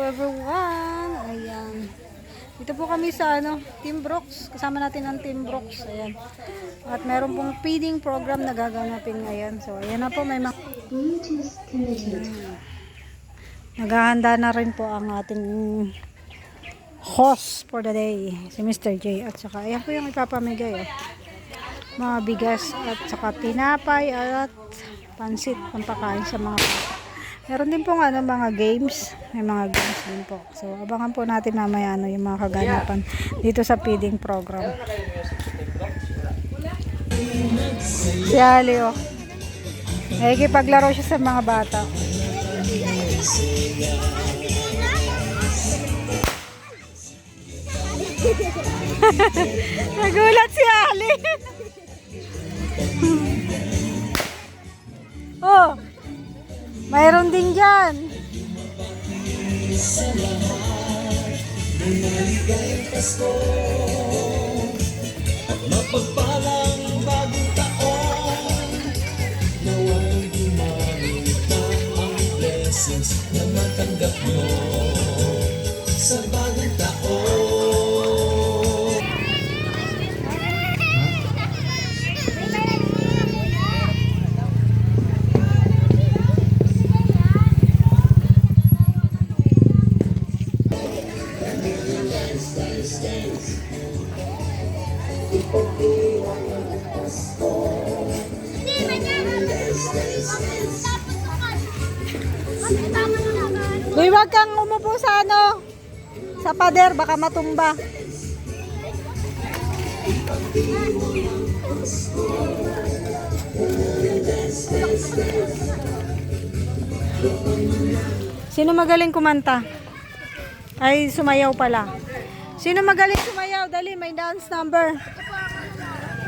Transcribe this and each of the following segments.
everyone. Ayan. Dito po kami sa ano, Team Brooks. Kasama natin ang Team Brooks. Ayan. At meron pong feeding program na gaganapin ngayon. So, ayan na po. May mga... Naghahanda na rin po ang ating host for the day. Si Mr. J. At saka, ayan po yung ipapamigay. Oh. Mga bigas at saka tinapay at pansit pampakain sa mga. Meron din pong ano, mga games. May mga games din po. So, abangan po natin mamaya ano, yung mga kaganapan dito sa feeding program. Si Ali, oh. Nakikipaglaro siya sa mga bata. Nagulat si Ali. oh, mayroon din dyan. Mapagpalang bagong taon Nawang dumami pa ang blessings na matanggap mo pader, baka matumba. Sino magaling kumanta? Ay, sumayaw pala. Sino magaling sumayaw? Dali, may dance number.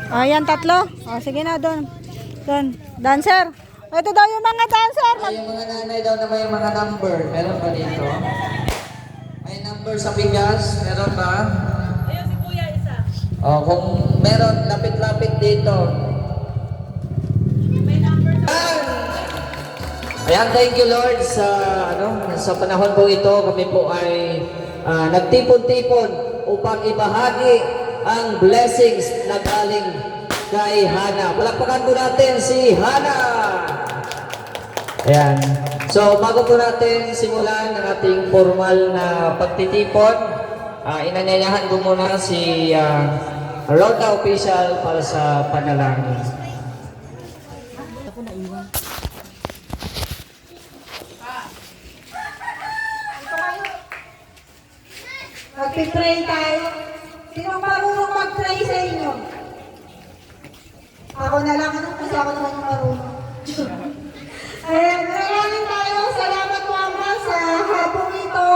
Ayan, tatlo. O, sige na, doon. Doon. Dancer. Ito daw yung mga dancer. Mag- Yung mga nanay daw na may mga number, meron ba dito? Number sa bigas, meron ba? Ayun si Kuya isa. Oh, kung meron, lapit-lapit dito. May number Ayan, thank you Lord sa ano, sa panahon po ito, kami po ay ah, nagtipon-tipon upang ibahagi ang blessings na galing kay Hana. Palakpakan po natin si Hana! Ayan. So, bago po natin simulan ang ating formal na pagtitipon, uh, inanyayahan ko muna si uh, Rhoda Official para sa panalangin. Magpipray tayo. Sino marunong mag-pray sa inyo? Ako na lang, ano? Kasi ako naman yung marunong. Ayan, maraming tayo. Salamat po, Ama, sa hapong ito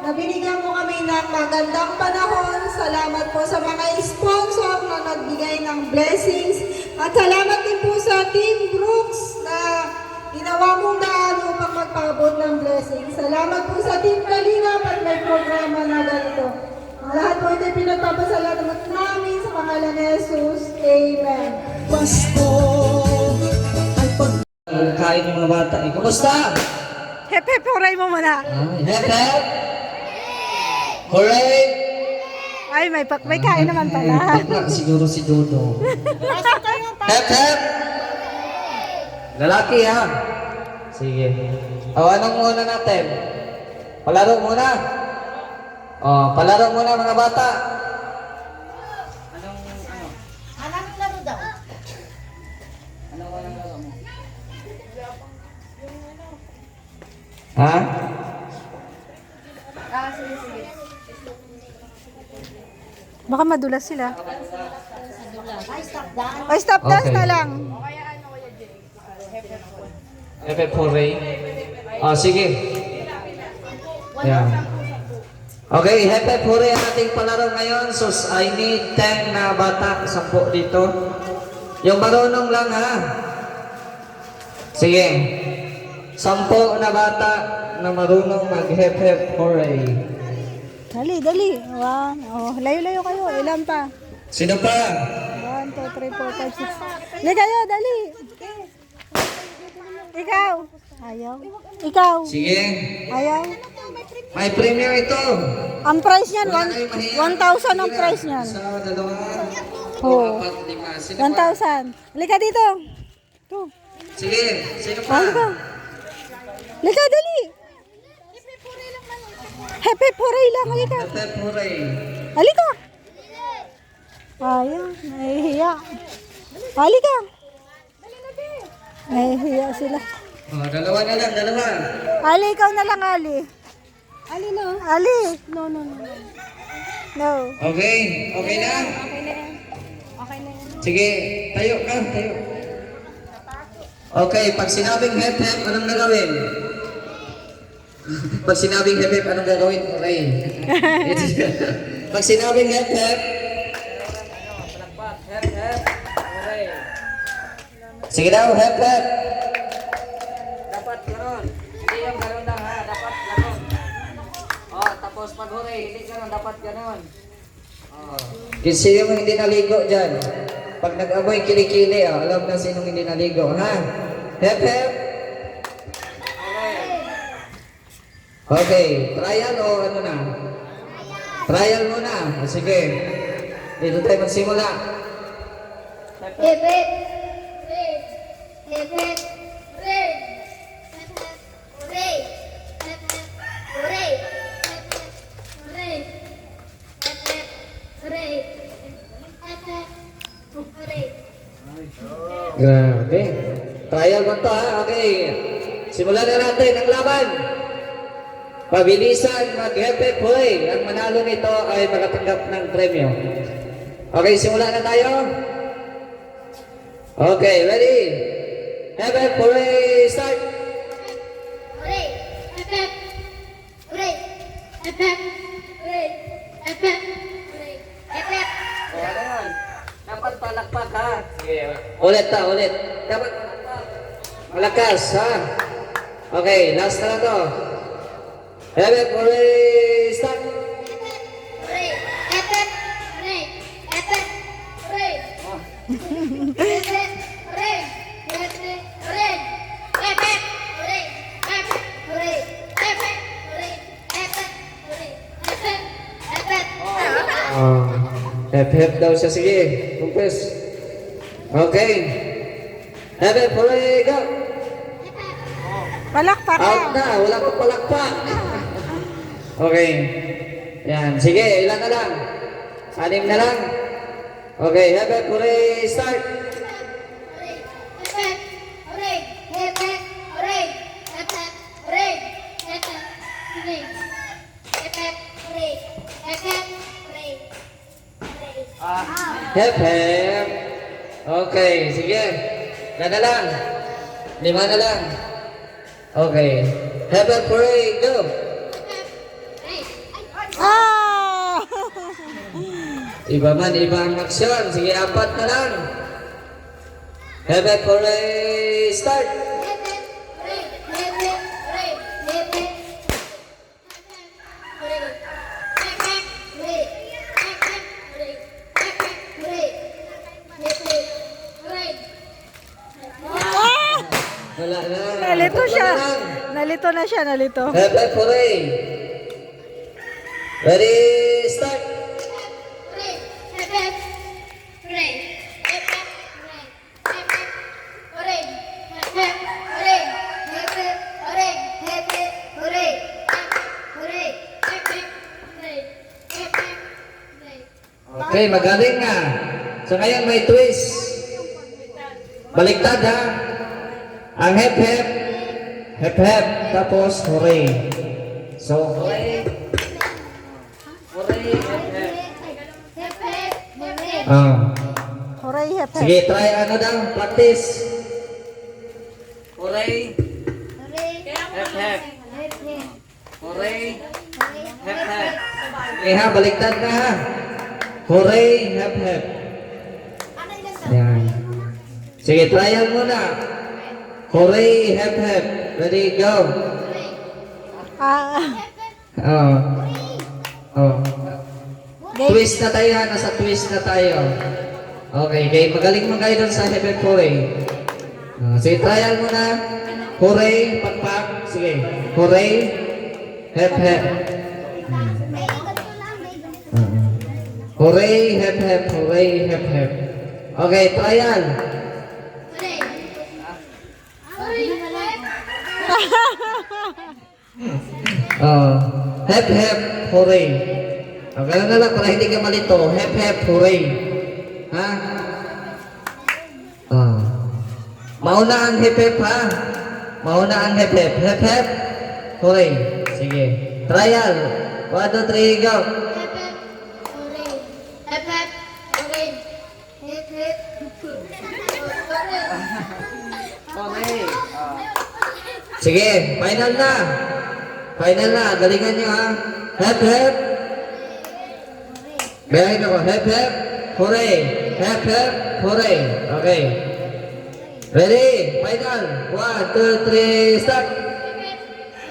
na mo kami ng magandang panahon. Salamat po sa mga sponsor na nagbigay ng blessings. At salamat din po sa Team Brooks na ginawa mong daan upang magpaabot ng blessings. Salamat po sa Team Kalingap at may programa na ganito. Ang lahat po ito pinagpapasalamat namin sa pangalan ni Jesus. Amen. Pasko ay pag Kain yung mga bata. Eh, kumusta? Hep, hep, huray mo muna. Ay, hep, hep! Hooray! Ay, may, pak may kain naman pala. Bakla siguro si Dodo. hep, hep! Lalaki ha? Sige. O, anong muna natin? Palaro muna? O, palaro muna mga bata. Ha? Baka madulas sila. Ay, stop dance Okay. na lang. Epe Puri. Oh, sige. Yan. Okay, Hepe Puri ang ating palaro ngayon. So, I need 10 na bata. Sampo dito. Yung marunong lang ha. Sige. Sampo na bata na marunong mag-hep-hep hooray. Dali, dali. One. Oh, layo-layo kayo. Ilan pa? Sino pa? One, two, three, four, five, six. Dali kayo, dali. Ikaw. Ayaw. Ikaw. Sige. Ayaw. May premium ito. Ang price niyan, Wala one- kayong mahiya. 1,000 ang price niyan. Isa, dalawa, Oo. pa? 1,000. Halika dito. Ito. Sige, sino pa? Halika. Halika, dali. Happy Puray lang. Halika. Pepe Puray. Halika. Ayaw, nahihiya. Halika. Nahihiya sila. Oh, dalawa na lang, dalawa. Ali, ikaw na lang, Ali. Ali, no? Ali. No, no, no. No. Okay, okay na? Sige, tayo ka, tayo. Okay, pag sinabing hep hep, anong gagawin? Pag sinabing hep hep, anong gagawin? Okay. pag sinabing hep hep, Sige daw, hep hep. Dapat gano'n. Hindi yung gano'n lang ha. Dapat gano'n. Oh, tapos pag huli, hindi gano'n. Dapat gano'n. Oh. Kasi yung hindi naligo dyan. Pag nag-amoy kilikili, oh, alam na sinong hindi naligo, ha? Hep hep. Okay, trial o ano na? Trial muna. Sige. Dito tayo magsimula. Hip, hip hip, hooray, hooray, hooray, hooray, hooray, hooray. Grabe. Trial mo to, ha? Okay. Simulan na natin ang laban. Pabilisan, mag-hepe play. Ang manalo nito ay makatanggap ng premyo. Okay, simulan na tayo. Okay, ready? Hepe play, start! Hooray, hip, hooray, hip, hooray, hip, hooray. Oh, ano yun? Dapat palakpak ha. Sige, ulit ta, ulit. Dapat malakas, ha? Okay, last na lang to. Hip hip, hooray, hip hip, hooray. Hip hip, hooray, hip hip, hooray. Hip hip, hooray, hip hip, hooray. Hip hip, hip hip. Ah, hep hep daw siya. Sige, kumpes. Okay. Hep, hooray, go! Palakpak Out na, wala pang palakpak. Okay. Yan, sige, ilan na lang? Anim na lang? Okay, hep, hooray, start! Hip, hooray, hip, hooray. Hip, hooray, hip, hooray. Hip, hooray, hep. Okay, sige. Ilan na lang? Lima na lang. Okay. Hep hep, hooray, go! Iba man, iba ang aksyon. Sige, apat na lang. Hep, hooray, start! Wala na. Nalito siya. Wala na lang. Nalito na siya, nalito. Hep, hooray! Ready, Okay, magaling nga. So ngayon may twist. Baliktad ha. Ang hep hep, hep hep, tapos hooray. So, hooray. Hooray, hep, hep. Hip hip, hooray. Ah. Hooray, hep, hep. Sige, try ano daw, practice. Hooray, Hooray, hep, hep. hip hip, Hooray, hep, hep. Okay ha, baliktad na ha. Hooray, hep hep. Yan. Sige, trial muna. Hooray, hep hep. Ready, go. Ah, Oh. Oh. Twist na tayo ha, nasa twist na tayo. Okay, okay. Magaling man kayo dun sa Heaven Hooray. Uh, sige, trial muna. Hooray, pakpak. Sige. Hooray. Hep hep. Hooray, hep hep, hooray, hep hep. Okay, trial. Hooray! Hooray! Uh, hep hep, hooray. O, ganun na lang, para hindi ka malito. Hep hep, hooray. Ha? Ah. Mauna ang hep hep, ha? Mauna ang hep hep. Hep hep, hooray. Sige. Trial. One, two, three, go. Hep hep! Hooray! Hep hep! Ah. Sige, final na. Final na. Galingan nyo, ha? Hep hep. Bayahin ako. Hep hep, hooray. Hep hep, hooray. Okay. Ready? Final. One, two, three, start.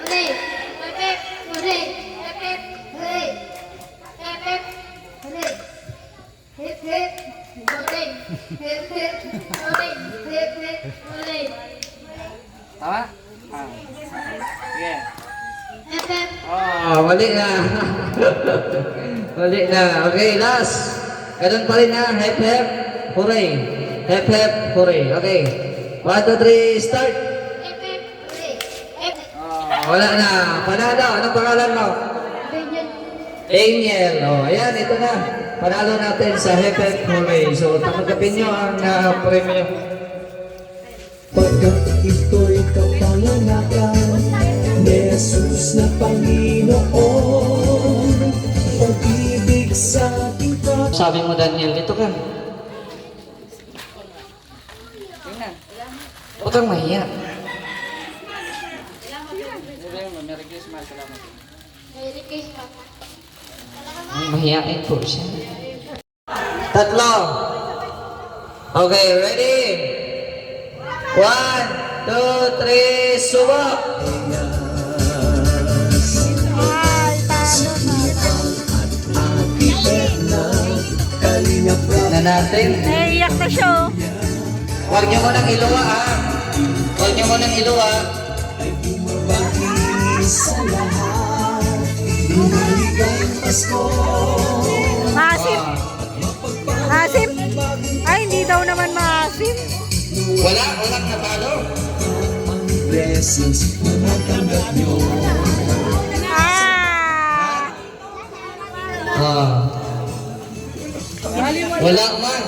Hooray! Tama? Ah. Sige. Hep! Ah, mali na. mali na. Okay, last. Ganun pa rin na. Hep hep, hooray. Hep hep, hooray. Okay. One, two, three, start. Hep hep! Hooray! Hep hep! Ah, wala na. Panalo. Anong pangalan mo? Ganyan. Angel. Oh, ayan, ito na. Panalo natin sa Hep Hep Hooray. So, tanggapin nyo ang uh, premium. Pagkat ito'y kapanganakan ni Jesus na Panginoon Pag-ibig sa ating Panginoon Sabi mo, Daniel, dito ka. Huwag kang mahiya. Merry Christmas. Salamat. Merry Christmas. Mahiyain po siya. Tatlo. Okay, ready? One, two, three, subok! Na natin. Naiiyak na siya oh. Huwag niyo mo nang iluwa ha. Huwag niyo mo nang iluwa. sa lahat Maligayang Pasko Maasim. Maasim? Ay, hindi daw naman maasim. Wala, natalo. Blessings na matanggap nyo Ah! Ah. Wala man.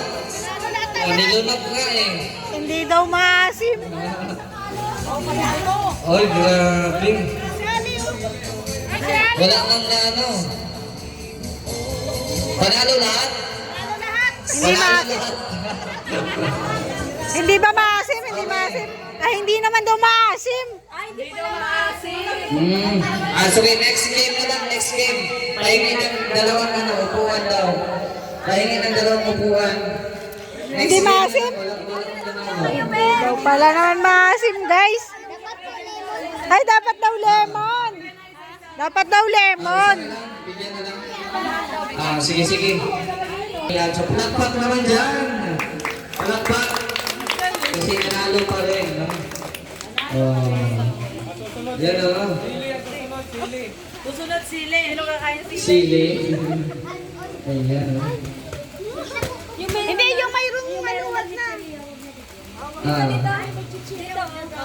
Oh, nilunok nga eh. Hindi daw maasim. Oy, grabe. Wala mang na ano. Panalo lahat? Hindi Panalo maasim. lahat. Hindi ba maasim? Hindi maasim. Ay, hindi naman daw maasim. Hmm. Ah, sige, next game na lang, next game. Pahingi ng dalawang ano, upuan daw. Pahingi ng dalawang upuan. Next Hindi game, maasim? ano. Daw pala naman maasim, guys. Ay, dapat daw lemon. Dapat daw lemon. Ah, sige, sige. Palakpak naman dyan. Palakpak. Kasi nanalo pa rin. No? Oh. Yan o. Oh. Susunod sili. Sino kakain sili? Sili. Ayan o. Hindi, yung mayroong maluwag na. Ah.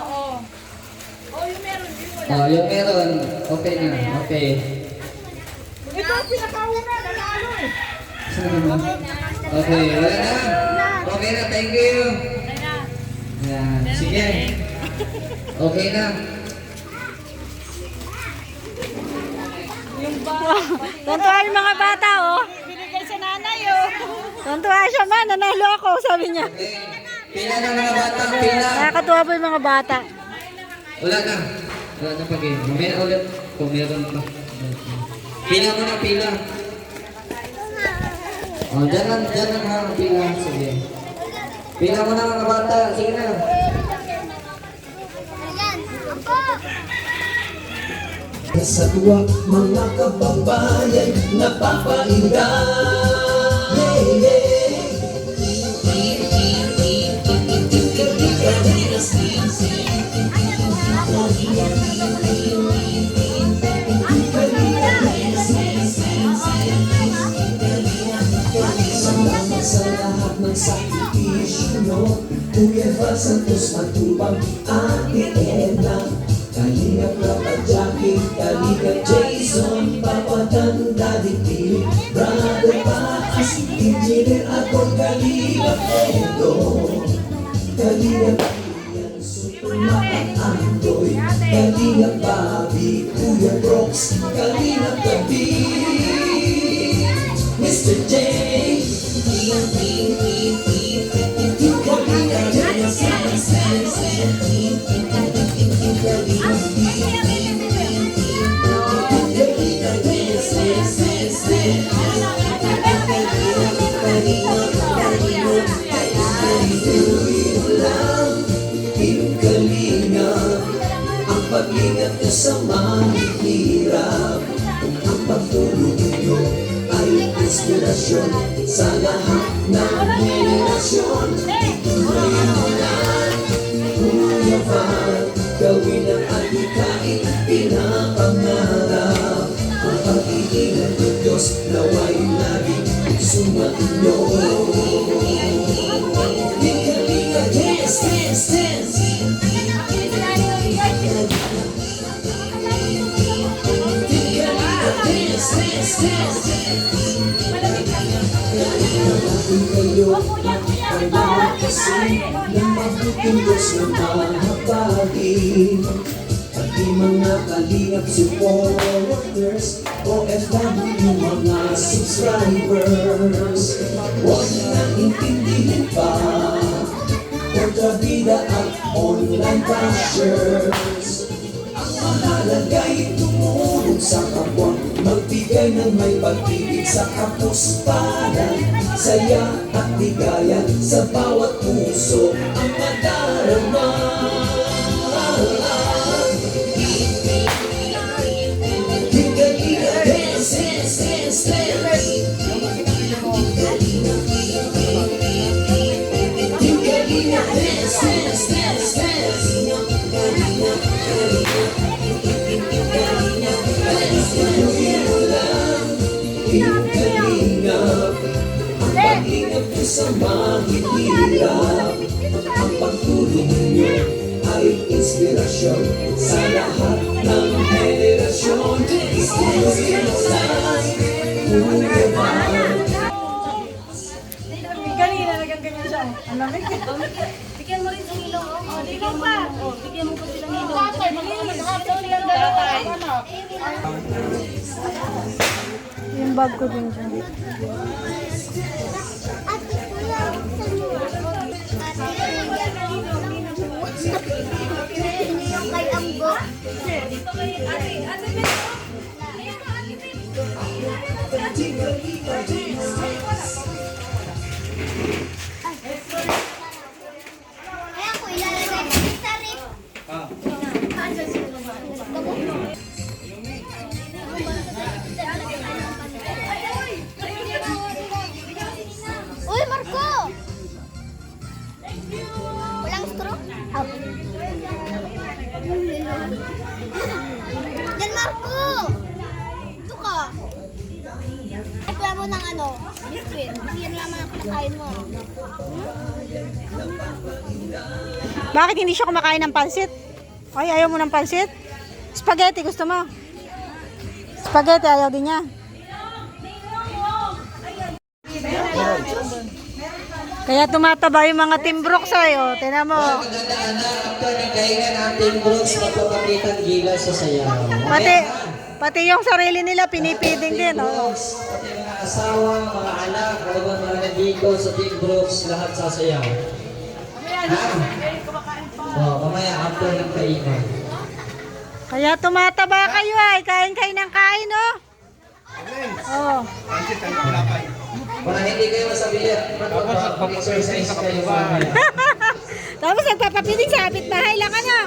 Oo. Oh, yung meron. Yung wala. Oh, yung meron. Okay na. Okay. Ito, pinakauna. Nanalo eh. okay, wala na. Okay na, thank you. Yan, sige. Okay na. Tuntua yung mga bata, oh. Binigay sa nanay, oh. Tuntua siya man, nanalo ako, sabi niya. Okay. Pila na mga bata, pila. Nakakatuwa po yung mga bata. Wala na. Wala na pag game. Mamaya ulit kung meron pa. Pila mo na, pila. Oh, dyan lang, dyan lang ha, pila. Sige. Pila mo na mga bata. Sige na. Tuwa mga kababayan Napapainda Hey, hey Eva Santos Matubang Ate Edna Kalingap Rapat Jackie Kalingap Jason Papa Dan Daddy Philip Brother Paas Engineer ako Kalingap Edo Kalingap Ian Sutuma at Andoy Kalingap Bobby Kuya Brooks Kalingap Gabi. Mr. J pag-ingat nyo sa mahihirap Ang pagtulong nyo ay inspirasyon Sa lahat ng henerasyon. Ngayon mo lang Kuya Val Gawin ang adhikain Pinapangarap. Ang pag-iingat ng Diyos Naway laging sumainyo Kasi ng mabuting Diyos na mahabagin Pati mga kalingap supporters OFW mga subscribers Huwag nang intindihin pa Kontrabida at online bashers Ang mahalaga'y tumulong sa kapwa Magbigay ng may pag-ibig sa kapusparan Saya at ligaya sa bawat puso Ang madarama sa mahihirap Ang pagtulong niyo ay inspirasyon Sa lahat ng henerasyon Inspirasyon Kuya Val Kanina nagkaganyan siya. Ang lamig. Bigyan mo rin ng ilaw. Oh, bigyan mo. Oh, bigyan mo pa sila ng ilaw. Tatay, malinis. Tatay. Yung bag ko din dyan. Kaya Bakit hindi siya kumakain ng pansit? Ay, ayaw mo ng pansit? Spaghetti, gusto mo? Spaghetti, ayaw din niya. Kaya tumataba yung mga timbrok sa'yo. Tinan mo. After natin Brooks magpapakita ng gila sa sayaw. Pati, pati yung sarili nila, pinipiding din. Oh. Brooks, pati mga asawa, mga anak, kalabang mga nandito sa Team Brooks, lahat sasayaw. Ha? Mamaya after ng kaingan. Kaya tumataba kayo ay. Kain kayo ng kain, oh. Oh. Para hindi kayo masabihin, mag-exercise kayo mamaya. Tapos nagpapapiling sa kapit bahay lang ano.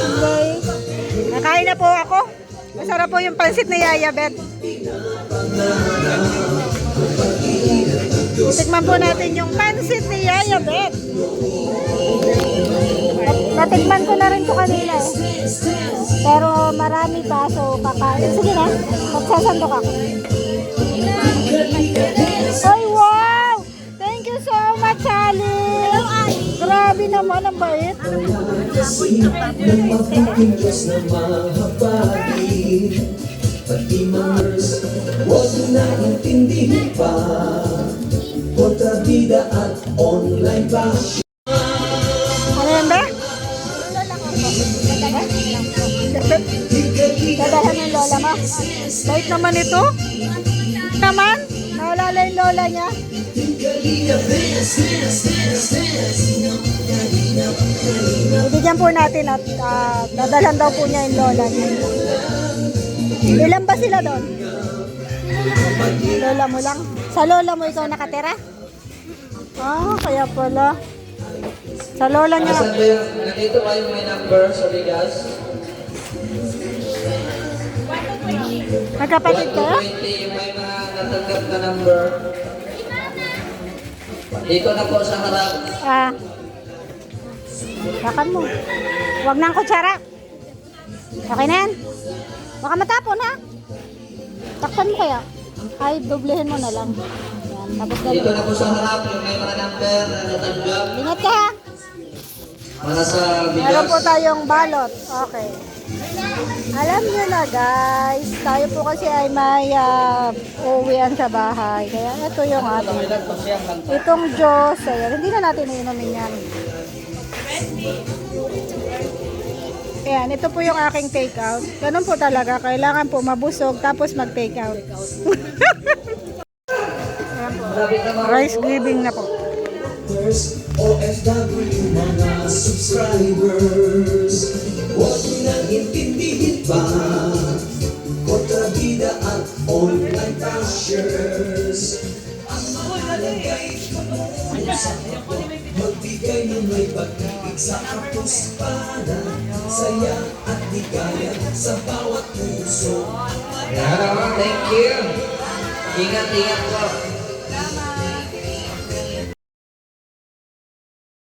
Okay. Nakain na po ako. Masarap po yung pansit ni Yaya Bet. Tikman po natin yung pansit ni Yaya Bet. Natikman ko na rin to kanina eh. Pero marami pa so kakain. Sige na, magsasandok ako. Ay wow! Thank you so much, Ali! Grabe naman, ang bait. Pati mga nurse, huwag na intindihin pa Kontrabida online bash mo. Bait naman ito. Naman, nawala yung lola niya. Bibigyan po natin at ah, dadalhan daw po niya yung lola niya. Ilan ba sila doon? Lola mo lang. Sa lola mo ikaw nakatira? Ah, kaya pala. Sa lola niya. Ba nandito ba may number sa bigas? Magkapatid 1 to kayo? 20 yung may mga natanggap na number. Dito na po sa harap. Ah. Bakan mo. Huwag nang kutsara. Okay na yan. Baka matapon ha. Takpan mo kaya. Ay, doblehin mo na lang. Yan, tapos Dito ganun. na po sa harap yung may mga number na natanggap. Ingat ka ha. Para sa Meron po bigas. tayong balot. Okay. Alam nyo na guys, tayo po kasi ay may uh, uwian sa bahay. Kaya ito yung ating. Itong Diyos, ayan, hindi na natin iinumin yan. Ayan, ito po yung aking take out. Ganun po talaga, kailangan po mabusog tapos mag-take out. Ayan po. Rice giving na po. First, OFW mga subscribers Huwag nang intindihin pa Kontrabida at online bashers Ang mahalagay Magbigay ng may pag-ibig sa kapuspada Saya at ligaya sa bawat puso thank you. Ingat-ingat po.